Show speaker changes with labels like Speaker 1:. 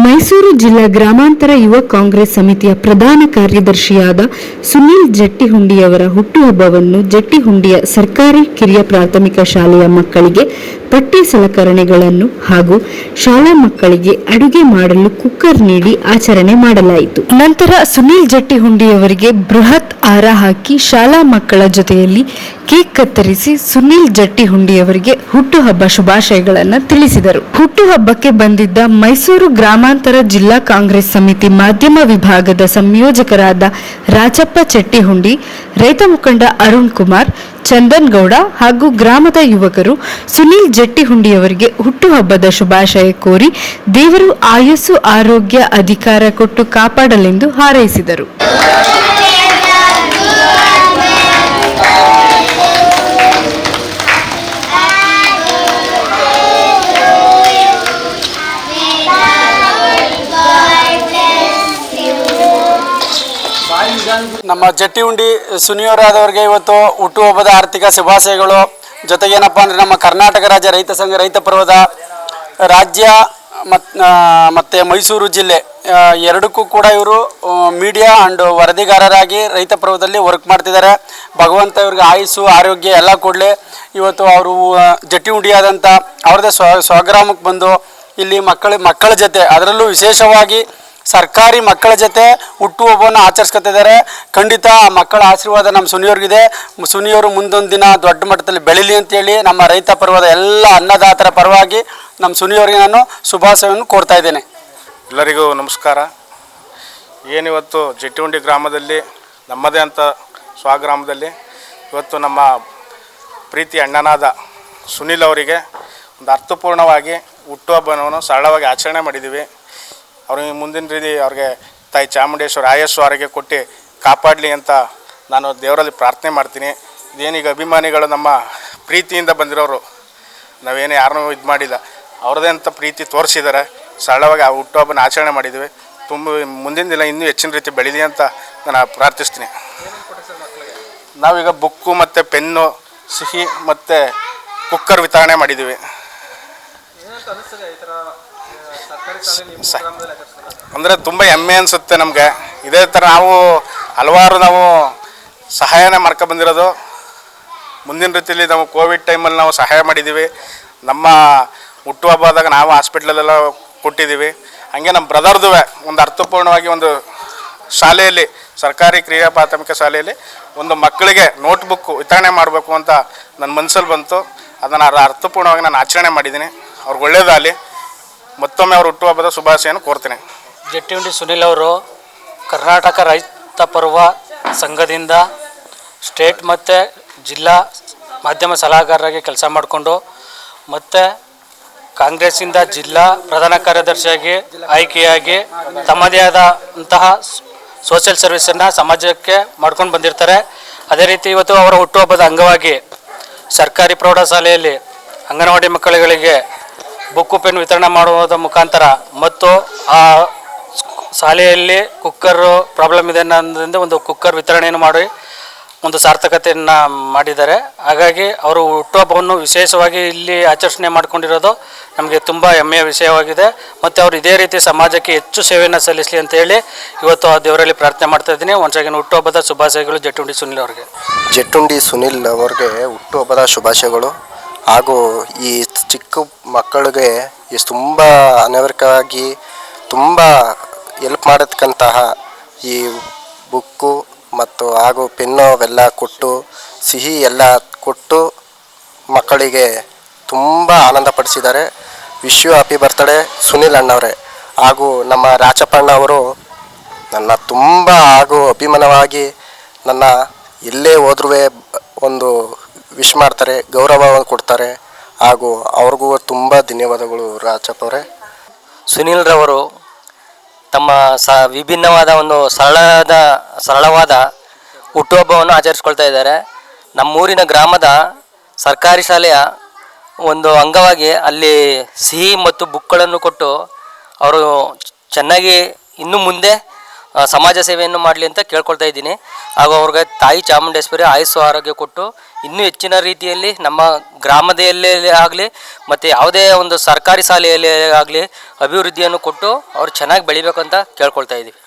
Speaker 1: ಮೈಸೂರು ಜಿಲ್ಲಾ ಗ್ರಾಮಾಂತರ ಯುವ ಕಾಂಗ್ರೆಸ್ ಸಮಿತಿಯ ಪ್ರಧಾನ ಕಾರ್ಯದರ್ಶಿಯಾದ ಸುನೀಲ್ ಜಟ್ಟಿಹುಂಡಿಯವರ ಹುಟ್ಟುಹಬ್ಬವನ್ನು ಜಟ್ಟಿಹುಂಡಿಯ ಸರ್ಕಾರಿ ಕಿರಿಯ ಪ್ರಾಥಮಿಕ ಶಾಲೆಯ ಮಕ್ಕಳಿಗೆ ಪಠ್ಯ ಸಲಕರಣೆಗಳನ್ನು ಹಾಗೂ ಶಾಲಾ ಮಕ್ಕಳಿಗೆ ಅಡುಗೆ ಮಾಡಲು ಕುಕ್ಕರ್ ನೀಡಿ ಆಚರಣೆ ಮಾಡಲಾಯಿತು. ನಂತರ ಸುನೀಲ್ ಜಟ್ಟಿಹುಂಡಿಯವರಿಗೆ ಬೃಹತ್ ಹಾರ ಹಾಕಿ ಶಾಲಾ ಮಕ್ಕಳ ಜೊತೆಯಲ್ಲಿ ಕೇಕ್ ಕತ್ತರಿಸಿ ಸುನೀಲ್ ಜಟ್ಟಿಹುಂಡಿಯವರಿಗೆ ಹುಟ್ಟುಹಬ್ಬ ಶುಭಾಶಯಗಳನ್ನು ತಿಳಿಸಿದರು. ಹುಟ್ಟುಹಬ್ಬಕ್ಕೆ ಬಂದಿದ್ದ ಮೈಸೂರು ಗ್ರಾಮಾಂತರ ಜಿಲ್ಲಾ ಕಾಂಗ್ರೆಸ್ ಸಮಿತಿ ಮಾಧ್ಯಮ ವಿಭಾಗದ ಸಂಯೋಜಕರಾದ ರಾಜಪ್ಪ ಚೆಟ್ಟಿಹುಂಡಿ, ರೈತ ಮುಖಂಡ ಅರುಣ್ ಕುಮಾರ್ ಚಂದನ್ ಗೌಡ ಹಾಗೂ ಗ್ರಾಮದ ಯುವಕರು ಸುನೀಲ್ ಜಟ್ಟಿಹುಂಡಿಯವರಿಗೆ ಹುಟ್ಟುಹಬ್ಬದ ಶುಭಾಶಯ ಕೋರಿ ದೇವರು ಆಯಸ್ಸು ಆರೋಗ್ಯ ಅಧಿಕಾರ ಕೊಟ್ಟು ಕಾಪಾಡಲೆಂದು ಹಾರೈಸಿದರು.
Speaker 2: ನಮ್ಮ ಜಟ್ಟಿ ಉಂಡಿ ಸುನಿಯವರಾದವರಿಗೆ ಇವತ್ತು ಹುಟ್ಟುಹಬ್ಬದ ಆರ್ಥಿಕ ಶುಭಾಶಯಗಳು. ಜೊತೆಗೇನಪ್ಪ ಅಂದರೆ ನಮ್ಮ ಕರ್ನಾಟಕ ರಾಜ್ಯ ರೈತ ಸಂಘ, ರೈತ ಪರ್ವದ ರಾಜ್ಯ ಮತ್ತೆ ಮೈಸೂರು ಜಿಲ್ಲೆ ಎರಡಕ್ಕೂ ಕೂಡ ಇವರು ಮೀಡಿಯಾ ಆ್ಯಂಡ್ ವರದಿಗಾರರಾಗಿ ರೈತ ಪರ್ವದಲ್ಲಿ ವರ್ಕ್ ಮಾಡ್ತಿದ್ದಾರೆ. ಭಗವಂತ ಇವ್ರಿಗೆ ಆಯುಸ್ಸು, ಆರೋಗ್ಯ ಎಲ್ಲ ಕೊಡಲಿ ಇವತ್ತು ಅವರು ಜಟ್ಟಿ ಉಂಡಿಯಾದಂಥ ಅವ್ರದ್ದೇ ಸ್ವ, ಸ್ವಗ್ರಾಮಕ್ಕೆ ಬಂದು ಇಲ್ಲಿ ಮಕ್ಕಳ ಮಕ್ಕಳ ಜೊತೆ, ಅದರಲ್ಲೂ ವಿಶೇಷವಾಗಿ ಸರ್ಕಾರಿ ಮಕ್ಕಳ ಜೊತೆ ಹುಟ್ಟುಹಬ್ಬವನ್ನು ಆಚರಿಸ್ಕೊತಿದ್ದಾರೆ ಖಂಡಿತ ಆ ಮಕ್ಕಳ ಆಶೀರ್ವಾದ ನಮ್ಮ ಸುನಿಯವ್ರಿಗಿದೆ ಸುನಿಯವರು ಮುಂದೊಂದು ದಿನ ದೊಡ್ಡ ಮಟ್ಟದಲ್ಲಿ ಬೆಳೀಲಿ ಅಂತೇಳಿ ನಮ್ಮ ರೈತ ಪರ್ವದ ಎಲ್ಲ ಅನ್ನದಾತರ ಪರವಾಗಿ ನಮ್ಮ ಸುನಿಯವರಿಗೆ ನಾನು ಶುಭಾಶಯವನ್ನು ಕೋರ್ತಾ ಇದ್ದೇನೆ.
Speaker 3: ಎಲ್ಲರಿಗೂ ನಮಸ್ಕಾರ. ಏನಿವತ್ತು ಜಟ್ಟಿಹುಂಡಿ ಗ್ರಾಮದಲ್ಲಿ, ನಮ್ಮದೇ ಅಂತ ಸ್ವಗ್ರಾಮದಲ್ಲಿ ಇವತ್ತು ನಮ್ಮ ಪ್ರೀತಿ ಅಣ್ಣನಾದ ಸುನಿಲ್ ಅವರಿಗೆ ಒಂದು ಅರ್ಥಪೂರ್ಣವಾಗಿ ಹುಟ್ಟುಹಬ್ಬವನ್ನು ಸರಳವಾಗಿ ಆಚರಣೆ ಮಾಡಿದ್ದೀವಿ. ಅವ್ರಿಗೆ ಮುಂದಿನ ರೀತಿ ಅವ್ರಿಗೆ ತಾಯಿ ಚಾಮುಂಡೇಶ್ವರ ಆಯಸ್ಸು ಆರೋಗ್ಯ ಕೊಟ್ಟು ಕಾಪಾಡಲಿ ಅಂತ ನಾನು ದೇವರಲ್ಲಿ ಪ್ರಾರ್ಥನೆ ಮಾಡ್ತೀನಿ. ಇದೇನೀಗ ಅಭಿಮಾನಿಗಳು ನಮ್ಮ ಪ್ರೀತಿಯಿಂದ ಬಂದಿರೋರು. ನಾವೇನೇ ಯಾರನ್ನೂ ಇದು ಮಾಡಿಲ್ಲ. ಅವ್ರದ್ದೇ ಅಂತ ಪ್ರೀತಿ ತೋರಿಸಿದ್ದಾರೆ. ಸರಳವಾಗಿ ಆ ಹುಟ್ಟುಹಬ್ಬನ ಆಚರಣೆ ಮಾಡಿದ್ವಿ ತುಂಬ ಮುಂದಿನ ದಿನ ಇನ್ನೂ ಹೆಚ್ಚಿನ ರೀತಿ ಬೆಳೀಲಿ ಅಂತ ನಾನು ಪ್ರಾರ್ಥಿಸ್ತೀನಿ. ನಾವೀಗ ಬುಕ್ಕು ಮತ್ತು ಪೆನ್ನು, ಸಿಹಿ ಮತ್ತು ಕುಕ್ಕರ್ ವಿತರಣೆ ಮಾಡಿದ್ದೀವಿ. ಅಂದರೆ ತುಂಬ ಹೆಮ್ಮೆ ಅನಿಸುತ್ತೆ ನಮಗೆ. ಇದೇ ಥರ ನಾವು ಹಲವಾರು ನಾವು ಸಹಾಯನೇ ಮಾಡ್ಕೊ ಬಂದಿರೋದು. ಮುಂದಿನ ರೀತಿಯಲ್ಲಿ ನಾವು ಕೋವಿಡ್ ಟೈಮಲ್ಲಿ ನಾವು ಸಹಾಯ ಮಾಡಿದ್ದೀವಿ ನಮ್ಮ ಹುಟ್ಟುಹಬ್ಬದಾಗ ನಾವು ಹಾಸ್ಪಿಟ್ಲಲ್ಲೆಲ್ಲ ಕೊಟ್ಟಿದ್ದೀವಿ ಹಾಗೆ ನಮ್ಮ ಬ್ರದರ್ದುವೆ ಒಂದು ಅರ್ಥಪೂರ್ಣವಾಗಿ ಒಂದು ಶಾಲೆಯಲ್ಲಿ ಸರ್ಕಾರಿ ಕ್ರಿಯಾ ಪ್ರಾಥಮಿಕ ಶಾಲೆಯಲ್ಲಿ ಒಂದು ಮಕ್ಕಳಿಗೆ ನೋಟ್ಬುಕ್ಕು ವಿತರಣೆ ಮಾಡಬೇಕು ಅಂತ ನನ್ನ ಮನಸ್ಸಲ್ಲಿ ಬಂತು. ಅದನ್ನು ಅರ್ಥಪೂರ್ಣವಾಗಿ ನಾನು ಆಚರಣೆ ಮಾಡಿದ್ದೀನಿ. ಅವ್ರಿಗೆ ಒಳ್ಳೇದಾಗಲಿ. ಮತ್ತೊಮ್ಮೆ ಅವ್ರ ಹುಟ್ಟುಹಬ್ಬದ ಶುಭಾಶಯನ್ನು ಕೋರ್ತೇನೆ.
Speaker 4: ಜಟ್ಟಿಹುಂಡಿ ಸುನಿಲ್ ಅವರು ಕರ್ನಾಟಕ ರೈತ ಪರ್ವ ಸಂಘದಿಂದ ಸ್ಟೇಟ್ ಮತ್ತು ಜಿಲ್ಲಾ ಮಾಧ್ಯಮ ಸಲಹಾಗಾರರಾಗಿ ಕೆಲಸ ಮಾಡಿಕೊಂಡು ಮತ್ತು ಕಾಂಗ್ರೆಸ್ಸಿಂದ ಜಿಲ್ಲಾ ಪ್ರಧಾನ ಕಾರ್ಯದರ್ಶಿಯಾಗಿ ಆಯ್ಕೆಯಾಗಿ ತಮ್ಮದೇ ಆದಂತಹ ಸೋಷಿಯಲ್ ಸರ್ವಿಸನ್ನು ಸಮಾಜಕ್ಕೆ ಮಾಡ್ಕೊಂಡು ಬಂದಿರ್ತಾರೆ. ಅದೇ ರೀತಿ ಇವತ್ತು ಅವರ ಹುಟ್ಟುಹಬ್ಬದ ಅಂಗವಾಗಿ ಸರ್ಕಾರಿ ಪ್ರೌಢಶಾಲೆಯಲ್ಲಿ ಅಂಗನವಾಡಿ ಮಕ್ಕಳುಗಳಿಗೆ ಬುಕ್ಕು ಪೆನ್ ವಿತರಣೆ ಮಾಡುವುದರ ಮುಖಾಂತರ ಮತ್ತು ಆ ಶಾಲೆಯಲ್ಲಿ ಕುಕ್ಕರು ಪ್ರಾಬ್ಲಮ್ ಇದೆ ಅನ್ನೋದ್ರಿಂದ ಒಂದು ಕುಕ್ಕರ್ ವಿತರಣೆಯನ್ನು ಮಾಡಿ, ಒಂದು ಸಾರ್ಥಕತೆಯನ್ನು ಮಾಡಿದ್ದಾರೆ. ಹಾಗಾಗಿ ಅವರು ಹುಟ್ಟುಹಬ್ಬವನ್ನು ವಿಶೇಷವಾಗಿ ಇಲ್ಲಿ ಆಚರಣೆ ಮಾಡ್ಕೊಂಡಿರೋದು ನಮಗೆ ತುಂಬ ಹೆಮ್ಮೆಯ ವಿಷಯವಾಗಿದೆ. ಮತ್ತು ಅವರು ಇದೇ ರೀತಿ ಸಮಾಜಕ್ಕೆ ಹೆಚ್ಚು ಸೇವೆಯನ್ನು ಸಲ್ಲಿಸಲಿ ಅಂತ ಹೇಳಿ ಇವತ್ತು ಆ ದೇವರಲ್ಲಿ ಪ್ರಾರ್ಥನೆ ಮಾಡ್ತಾ ಇದ್ದೀನಿ. ಒಂದ್ಸಾಗಿನ ಹುಟ್ಟುಹಬ್ಬದ ಶುಭಾಶಯಗಳು ಜಟ್ಟುಂಡಿ ಸುನಿಲ್ ಅವರಿಗೆ.
Speaker 5: ಜಟ್ಟುಂಡಿ ಸುನಿಲ್ ಅವ್ರಿಗೆ ಹುಟ್ಟುಹಬ್ಬದ ಶುಭಾಶಯಗಳು. ಹಾಗೂ ಈ ಚಿಕ್ಕ ಮಕ್ಕಳಿಗೆ ಎಷ್ಟು ತುಂಬ ಅನಾವರಿಕವಾಗಿ ತುಂಬ ಎಲ್ಪ್ ಮಾಡತಕ್ಕಂತಹ ಈ ಬುಕ್ಕು ಮತ್ತು ಹಾಗೂ ಪೆನ್ನು ಅವೆಲ್ಲ ಕೊಟ್ಟು, ಸಿಹಿ ಎಲ್ಲ ಕೊಟ್ಟು ಮಕ್ಕಳಿಗೆ ತುಂಬ ಆನಂದಪಡಿಸಿದ್ದಾರೆ wish you happy birthday Sunil ಅಣ್ಣವರೇ. ಹಾಗೂ ನಮ್ಮ ರಾಚಪ್ಪಣ್ಣ ಅವರು ನನ್ನ ತುಂಬ ಹಾಗೂ ಅಭಿಮಾನವಾಗಿ ನನ್ನ ಎಲ್ಲೇ ಹೋದ್ರೂ ಒಂದು ವಿಶ್ ಮಾಡ್ತಾರೆ, ಗೌರವವನ್ನು ಕೊಡ್ತಾರೆ. ಹಾಗೂ ಅವ್ರಿಗೂ ತುಂಬ ಧನ್ಯವಾದಗಳು ರಾಜಪ್ಪ ಅವರೇ.
Speaker 6: ಸುನೀಲ್ ರವರು ತಮ್ಮ ಸ ವಿಭಿನ್ನವಾದ ಒಂದು ಸರಳದ, ಸರಳವಾದ ಹುಟ್ಟುಹಬ್ಬವನ್ನು ಆಚರಿಸ್ಕೊಳ್ತಾ ಇದ್ದಾರೆ. ನಮ್ಮೂರಿನ ಗ್ರಾಮದ ಸರ್ಕಾರಿ ಶಾಲೆಯ ಒಂದು ಅಂಗವಾಗಿ ಅಲ್ಲಿ ಸಿಹಿ ಮತ್ತು ಬುಕ್ಗಳನ್ನು ಕೊಟ್ಟು ಅವರು ಚೆನ್ನಾಗಿ ಇನ್ನು ಮುಂದೆ ಸಮಾಜ ಸೇವೆಯನ್ನು ಮಾಡಲಿ ಅಂತ ಕೇಳ್ಕೊಳ್ತಾ ಇದ್ದೀನಿ. ಹಾಗೂ ಅವ್ರಿಗೆ ತಾಯಿ ಚಾಮುಂಡೇಶ್ವರಿ ಆಯುಸ್ಸು ಆರೋಗ್ಯ ಕೊಟ್ಟು ಇನ್ನೂ ಹೆಚ್ಚಿನ ರೀತಿಯಲ್ಲಿ ನಮ್ಮ ಗ್ರಾಮದಲ್ಲೇ ಆಗಲಿ ಮತ್ತು ಯಾವುದೇ ಒಂದು ಸರ್ಕಾರಿ ಶಾಲೆಯಲ್ಲಿ ಆಗಲಿ ಅಭಿವೃದ್ಧಿಯನ್ನು ಕೊಟ್ಟು ಅವ್ರು ಚೆನ್ನಾಗಿ ಬೆಳಿಬೇಕಂತ ಕೇಳ್ಕೊಳ್ತಾ ಇದ್ದೀವಿ.